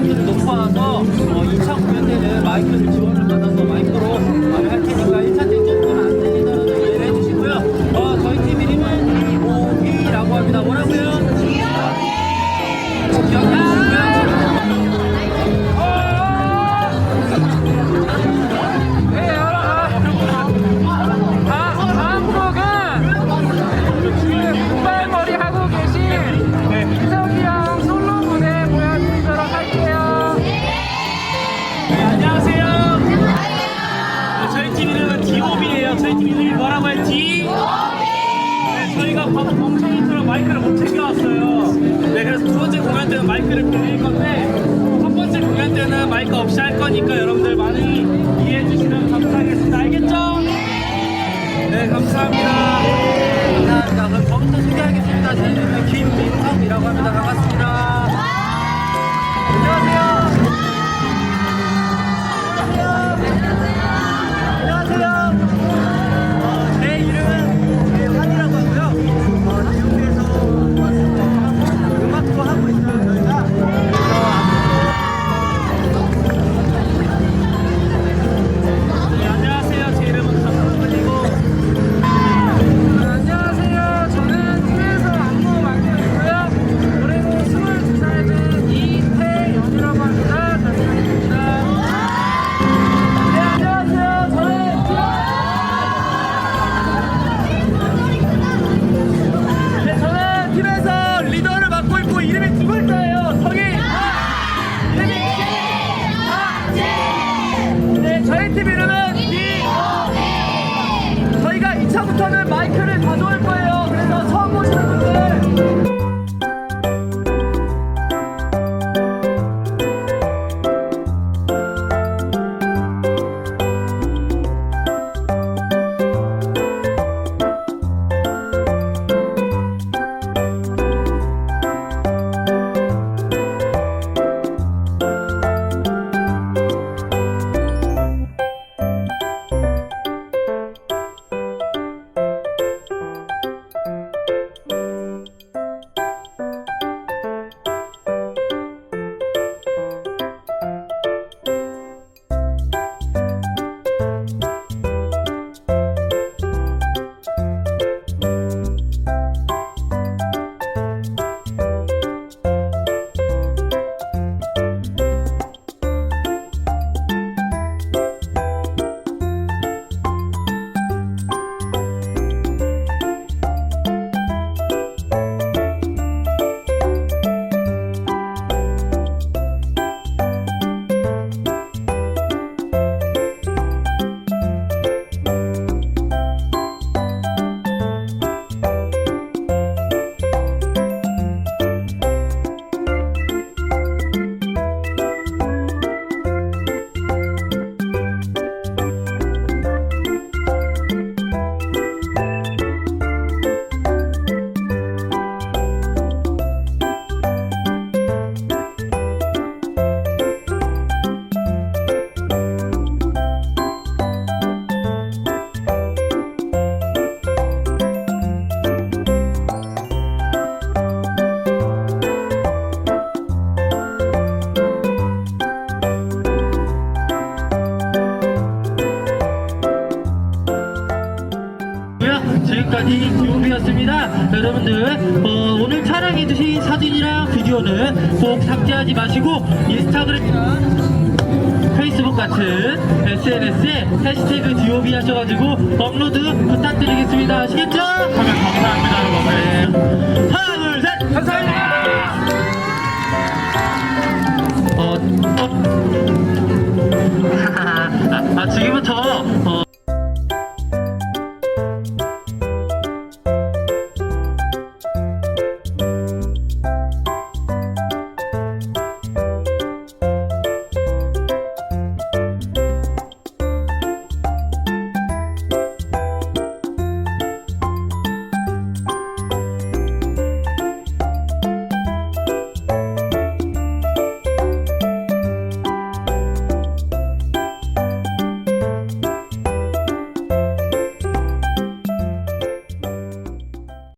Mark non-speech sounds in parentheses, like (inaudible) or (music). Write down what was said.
저희가 마 저희가 바로 멍청이처럼 마이크를 못 챙겨왔어요. 네, 그래서 두 번째 공연 때는 마이크를 빌릴 건데 첫 번째 공연 때는 마이크 없이 할 거니까 여러분들 많이 이해해 주시면 감사하겠습니다. 알겠죠? 네, 감사합니다. 감사합니다. 그럼 저부터 소개하겠습니다. 제 이름은 김민성이라고 합니다. 저희 팀 이름은 디 저희가 2차부터는 마이크를 여러분들 어, 오늘 촬영해주신 사진이랑 비디오는 꼭 삭제하지 마시고 인스타그램이나 페이스북 같은 SNS에 해시태그 DOB 하셔가지고 업로드 부탁드리겠습니다. 아시겠죠? 그러면 감사합니다, 여러분. 네. 하나, 둘, 셋! 감사합니다! 어, 어. (laughs) 아, 지금부터